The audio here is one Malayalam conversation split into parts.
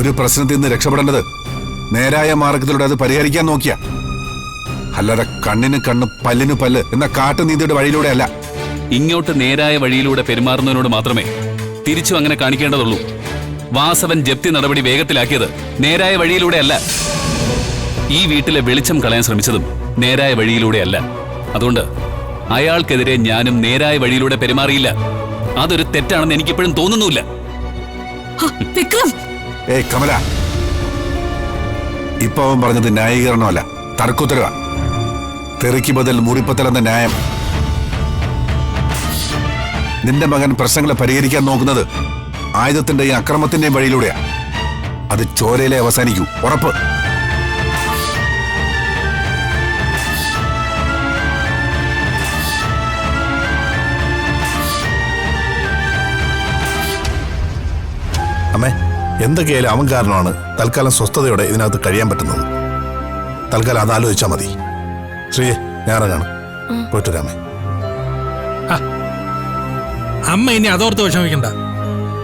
ഒരു പ്രശ്നത്തിൽ നിന്ന് രക്ഷപ്പെടേണ്ടത് നേരായ മാർഗത്തിലൂടെ അത് പരിഹരിക്കാൻ നോക്കിയ. അല്ലാതെ കണ്ണിന് കണ്ണ് പല്ലിന് പല്ല് എന്ന കാട്ടുനീതിയുടെ വഴിയിലൂടെ അല്ല ഇങ്ങോട്ട് നേരായ വഴിയിലൂടെ പെരുമാറുന്നതിനോട് മാത്രമേ തിരിച്ചു അങ്ങനെ കാണിക്കേണ്ടതുള്ളൂ. വാസവൻ ജപ്തി നടപടി വേഗത്തിലാക്കിയത് നേരായ വഴിയിലൂടെ അല്ല ഈ വീട്ടിലെ വെളിച്ചം കളയാൻ ശ്രമിച്ചതും നേരായ വഴിയിലൂടെ അല്ല അതുകൊണ്ട് അയാൾക്കെതിരെ ഞാനും നേരായ വഴിയിലൂടെ പെരുമാറിയില്ല. അതൊരു തെറ്റാണെന്ന് എനിക്കിപ്പോഴും തോന്നുന്നുമില്ല. വിക്രം! ഏയ് കമല. ഇപ്പൊ അവൻ പറഞ്ഞത് ന്യായീകരണമല്ല. തർക്കുത്തരവ. തെറിക്ക് ബദൽ മുറിപ്പത്തലെന്ന ന്യായം. നിന്റെ മകൻ പ്രശ്നങ്ങളെ പരിഹരിക്കാൻ നോക്കുന്നത് ആയുധത്തിന്റെയും അക്രമത്തിന്റെയും വഴിയിലൂടെയാ. അത് ചോരയിലെ അവസാനിക്കൂ. ഉറപ്പ്. അമ്മേ. എന്തൊക്കെയായാലും അവൻ കാരണമാണ് തൽക്കാലം സ്വസ്ഥതയോടെ ഇതിനകത്ത് കഴിയാൻ പറ്റുന്നത്. തൽക്കാലം അത് ആലോചിച്ചാൽ മതി. ശ്രീയെ ഞാനറങ്ങാണ് പോയിട്ട് രാമേ അമ്മ ഇനി അതോർത്ത് വിഷമിക്കണ്ട.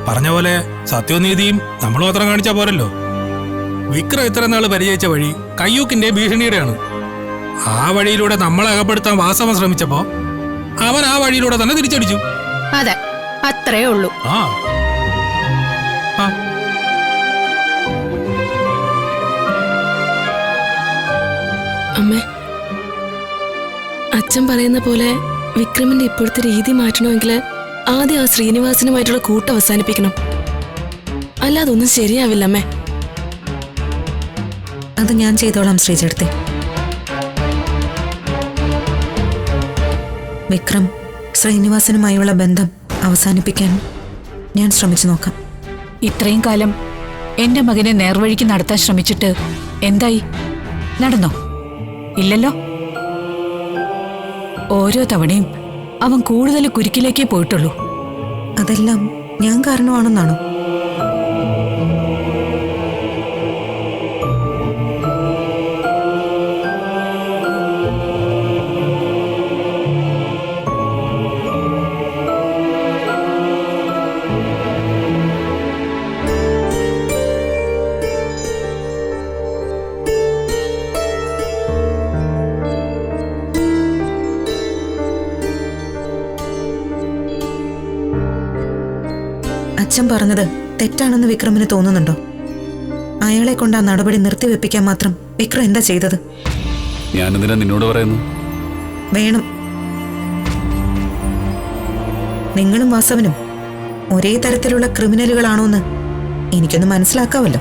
പറഞ്ഞ പോലെ സത്യനീതിയും നമ്മൾ മാത്രം കാണിച്ചാൽ പോരല്ലോ. വിക്രം ഇത്ര നാൾ പരിചയിച്ച വഴി കയ്യൂക്കിന്റെ ഭീഷണിയുടെയാണ്. ആ വഴിയിലൂടെ നമ്മളെ അകപ്പെടുത്താൻ വാസവൻ ശ്രമിച്ചപ്പോ അവൻ ആ വഴിയിലൂടെ തന്നെ തിരിച്ചടിച്ചു. അതെ അത്രേ ഉള്ളൂ. ആ. ആ. അമ്മേ അച്ഛൻ പറയുന്ന പോലെ വിക്രമിന്റെ ഇപ്പോഴത്തെ രീതി മാറ്റണമെങ്കിൽ ആദ്യം ആ ശ്രീനിവാസനുമായിട്ടുള്ള കൂട്ട് അവസാനിപ്പിക്കണം. അല്ലാതെ ഒന്നും ശരിയാവില്ല അമ്മേ. അത് ഞാൻ ചെയ്തോളാം ശ്രീചേട്ടത്തെ. വിക്രം ശ്രീനിവാസനുമായുള്ള ബന്ധം അവസാനിപ്പിക്കാൻ ഞാൻ ശ്രമിച്ചു നോക്കാം. ഇത്രയും കാലം എന്റെ മകനെ നേർവഴിക്ക് നടത്താൻ ശ്രമിച്ചിട്ട് എന്തായി? നടന്നോ? ഇല്ലല്ലോ. ഓരോ തവണയും അവൻ കൂടുതൽ കുരുക്കിലേക്കേ പോയിട്ടുള്ളൂ. അതെല്ലാം ഞാൻ കാരണമാണെന്നാണോ? അച്ഛൻ പറഞ്ഞത് തെറ്റാണെന്ന് വിക്രമിന് തോന്നുന്നുണ്ടോ? അയാളെ കൊണ്ട് ആ നടപടി നിർത്തിവെപ്പിക്കാൻ മാത്രം വിക്രം എന്താ ചെയ്തത്? ഞാനെന്തിനാ നിന്നോട് പറയുന്നു വേണം. നിങ്ങളും വാസവനും ഒരേ തരത്തിലുള്ള ക്രിമിനലുകളാണോന്ന് എനിക്കൊന്ന് മനസ്സിലാക്കാമല്ലോ